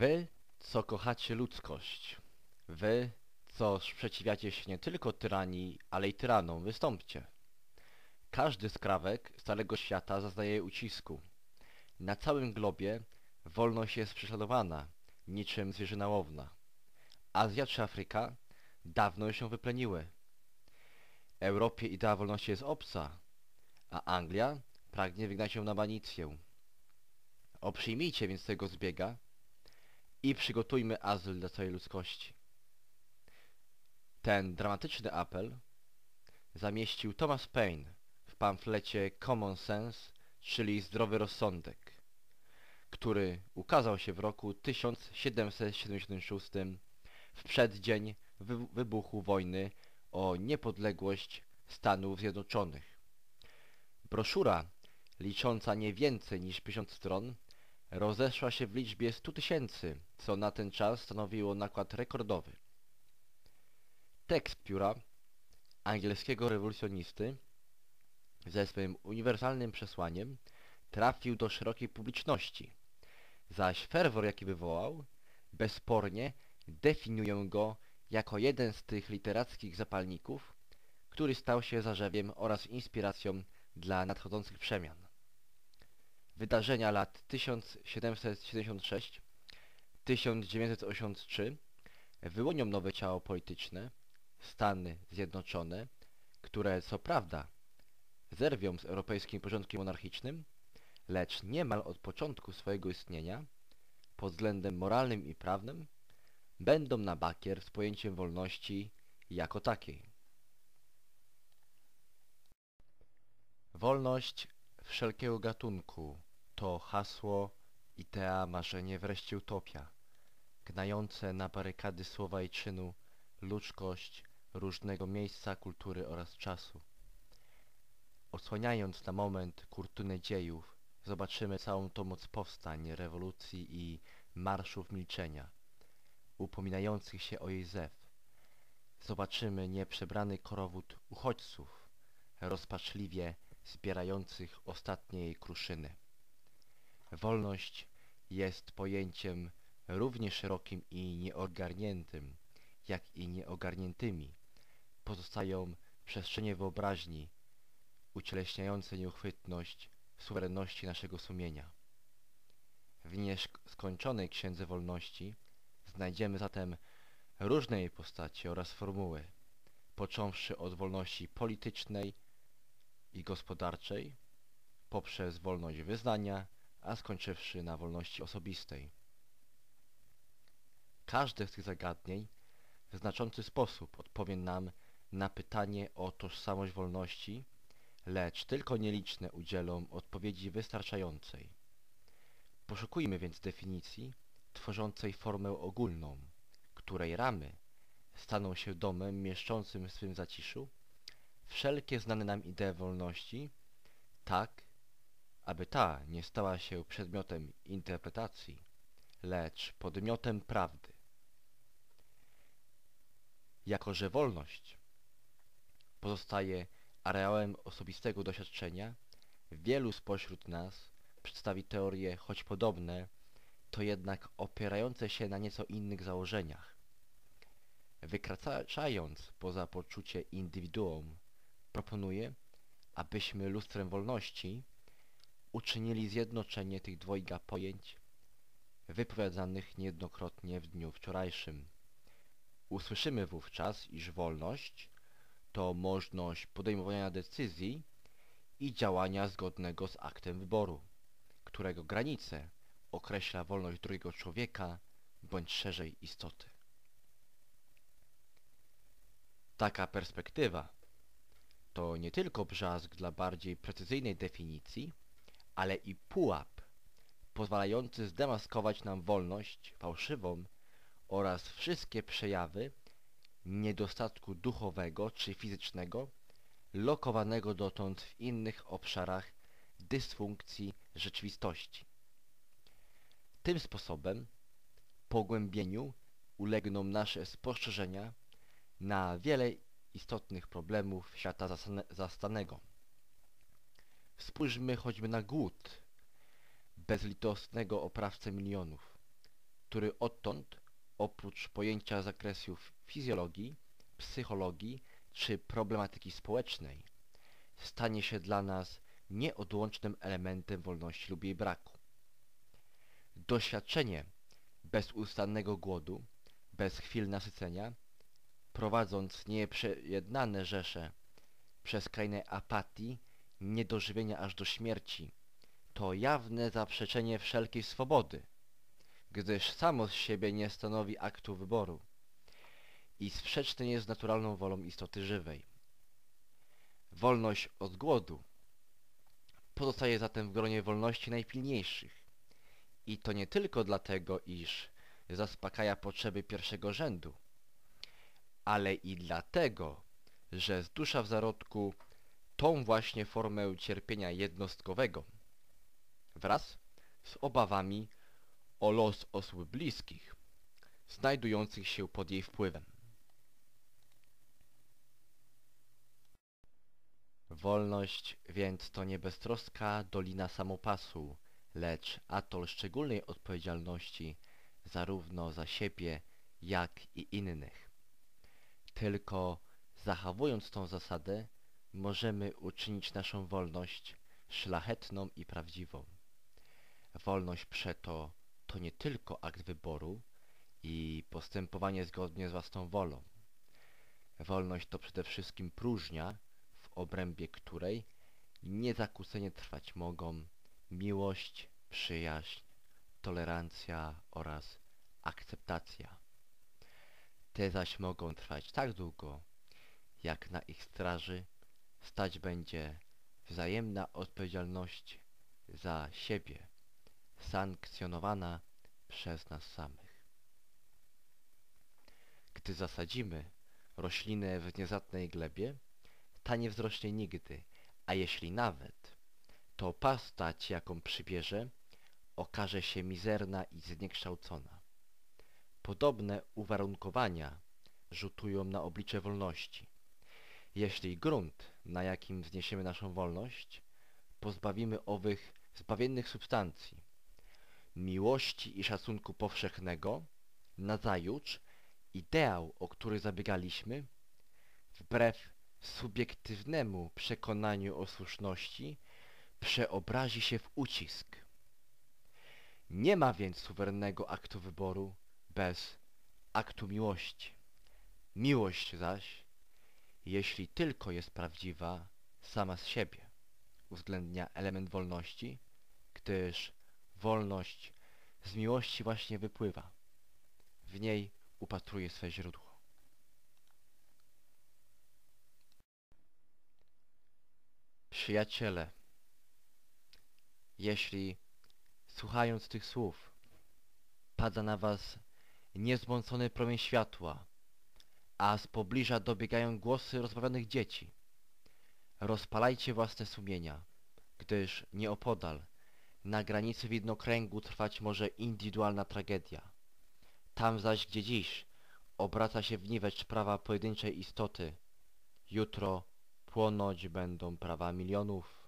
Wy, co kochacie ludzkość, wy, co sprzeciwiacie się nie tylko tyranii, ale i tyranom, wystąpcie. Każdy skrawek Starego Świata zaznaje ucisku. Na całym globie wolność jest prześladowana, niczym zwierzyna łowna. Azja czy Afryka dawno się wypleniły. Europie idea wolności jest obca, a Anglia pragnie wygnać ją na banicję. Oprzyjmijcie więc tego zbiega i przygotujmy azyl dla całej ludzkości. Ten dramatyczny apel zamieścił Thomas Paine w pamflecie Common Sense, czyli Zdrowy Rozsądek, który ukazał się w roku 1776 w przeddzień wy wybuchu wojny o niepodległość Stanów Zjednoczonych. Broszura, licząca nie więcej niż 50 stron, rozeszła się w liczbie 100 tysięcy, co na ten czas stanowiło nakład rekordowy. Tekst pióra angielskiego rewolucjonisty ze swym uniwersalnym przesłaniem trafił do szerokiej publiczności, zaś ferwor jaki wywołał, bezspornie definiuję go jako jeden z tych literackich zapalników, który stał się zarzewiem oraz inspiracją dla nadchodzących przemian. Wydarzenia lat 1776-1983 wyłonią nowe ciało polityczne, Stany Zjednoczone, które co prawda zerwią z europejskim porządkiem monarchicznym, lecz niemal od początku swojego istnienia, pod względem moralnym i prawnym, będą na bakier z pojęciem wolności jako takiej. Wolność wszelkiego gatunku to hasło, idea, marzenie, wreszcie utopia, gnające na barykady słowa i czynu ludzkość różnego miejsca, kultury oraz czasu. Odsłaniając na moment kurtynę dziejów, zobaczymy całą tą moc powstań, rewolucji i marszów milczenia, upominających się o jej zew. Zobaczymy nieprzebrany korowód uchodźców, rozpaczliwie zbierających ostatnie jej kruszyny. Wolność jest pojęciem równie szerokim i nieogarniętym, jak i nieogarniętymi. Pozostają przestrzenie wyobraźni, ucieleśniające nieuchwytność suwerenności naszego sumienia. W nieskończonej księdze wolności znajdziemy zatem różne jej postacie oraz formuły, począwszy od wolności politycznej i gospodarczej, poprzez wolność wyznania, a skończywszy na wolności osobistej. Każde z tych zagadnień w znaczący sposób odpowie nam na pytanie o tożsamość wolności, lecz tylko nieliczne udzielą odpowiedzi wystarczającej. Poszukujmy więc definicji tworzącej formę ogólną, której ramy staną się domem mieszczącym w swym zaciszu wszelkie znane nam idee wolności, tak, aby ta nie stała się przedmiotem interpretacji, lecz podmiotem prawdy. Jako że wolność pozostaje areałem osobistego doświadczenia, wielu spośród nas przedstawi teorie, choć podobne, to jednak opierające się na nieco innych założeniach. Wykraczając poza poczucie indywiduum, proponuję, abyśmy lustrem wolności uczynili zjednoczenie tych dwojga pojęć wypowiadanych niejednokrotnie w dniu wczorajszym. Usłyszymy wówczas, iż wolność to możliwość podejmowania decyzji i działania zgodnego z aktem wyboru, którego granice określa wolność drugiego człowieka bądź szerzej istoty. Taka perspektywa to nie tylko brzask dla bardziej precyzyjnej definicji, ale i pułap pozwalający zdemaskować nam wolność fałszywą oraz wszystkie przejawy niedostatku duchowego czy fizycznego lokowanego dotąd w innych obszarach dysfunkcji rzeczywistości. Tym sposobem pogłębieniu ulegną nasze spostrzeżenia na wiele istotnych problemów świata zastanego. Spójrzmy choćby na głód, bezlitosnego oprawcę milionów, który odtąd, oprócz pojęcia z zakresu fizjologii, psychologii czy problematyki społecznej, stanie się dla nas nieodłącznym elementem wolności lub jej braku. Doświadczenie bezustannego głodu, bez chwil nasycenia, prowadząc nieprzejednane rzesze przez krainę apatii, niedożywienia aż do śmierci, to jawne zaprzeczenie wszelkiej swobody, gdyż samo z siebie nie stanowi aktu wyboru i sprzeczne jest z naturalną wolą istoty żywej. Wolność od głodu pozostaje zatem w gronie wolności najpilniejszych i to nie tylko dlatego, iż zaspokaja potrzeby pierwszego rzędu, ale i dlatego, że zdusza w zarodku tą właśnie formę cierpienia jednostkowego wraz z obawami o los osób bliskich, znajdujących się pod jej wpływem. Wolność więc to nie beztroska dolina samopasu, lecz atol szczególnej odpowiedzialności zarówno za siebie, jak i innych. Tylko zachowując tą zasadę, możemy uczynić naszą wolność szlachetną i prawdziwą. Wolność przeto to nie tylko akt wyboru i postępowanie zgodnie z własną wolą. Wolność to przede wszystkim próżnia, w obrębie której niezakłócenie trwać mogą miłość, przyjaźń, tolerancja oraz akceptacja. Te zaś mogą trwać tak długo, jak na ich straży stać będzie wzajemna odpowiedzialność za siebie, sankcjonowana przez nas samych. Gdy zasadzimy roślinę w niezatnej glebie, ta nie wzrośnie nigdy, a jeśli nawet, to pastać, jaką przybierze, okaże się mizerna i zniekształcona. Podobne uwarunkowania rzutują na oblicze wolności. Jeśli grunt, na jakim wzniesiemy naszą wolność, pozbawimy owych zbawiennych substancji, miłości i szacunku powszechnego, nazajutrz ideał, o który zabiegaliśmy, wbrew subiektywnemu przekonaniu o słuszności, przeobrazi się w ucisk. Nie ma więc suwerennego aktu wyboru bez aktu miłości. Miłość zaś, jeśli tylko jest prawdziwa sama z siebie, uwzględnia element wolności, gdyż wolność z miłości właśnie wypływa. W niej upatruje swe źródło. Przyjaciele, jeśli słuchając tych słów pada na was niezmącony promień światła, a z pobliża dobiegają głosy rozbawianych dzieci, rozpalajcie własne sumienia, gdyż nieopodal, na granicy widnokręgu trwać może indywidualna tragedia. Tam zaś, gdzie dziś obraca się w niwecz prawa pojedynczej istoty, jutro płonąć będą prawa milionów.